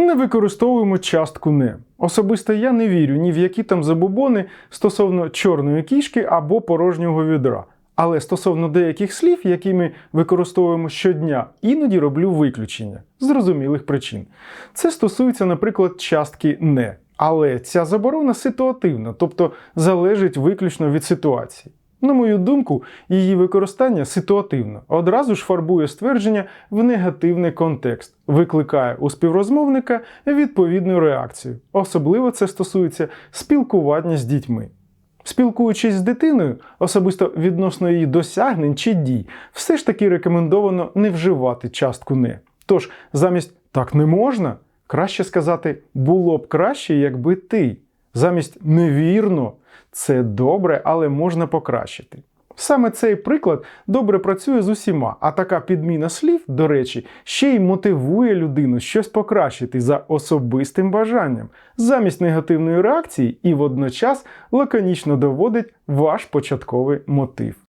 Не використовуємо частку не. Особисто я не вірю ні в які там забобони стосовно чорної кішки або порожнього відра. Але стосовно деяких слів, які ми використовуємо щодня, іноді роблю виключення з зрозумілих причин. Це стосується, наприклад, частки не. Але ця заборона ситуативна, тобто залежить виключно від ситуації. На мою думку, її використання ситуативно, одразу ж фарбує ствердження в негативний контекст, викликає у співрозмовника відповідну реакцію. Особливо це стосується спілкування з дітьми. Спілкуючись з дитиною, особисто відносно її досягнень чи дій, все ж таки рекомендовано не вживати частку не. Тож, замість так не можна, краще сказати було б краще, якби ти. Замість невірно, це добре, але можна покращити. Саме цей приклад добре працює з усіма, а така підміна слів, до речі, ще й мотивує людину щось покращити за особистим бажанням, замість негативної реакції і водночас лаконічно доводить ваш початковий мотив.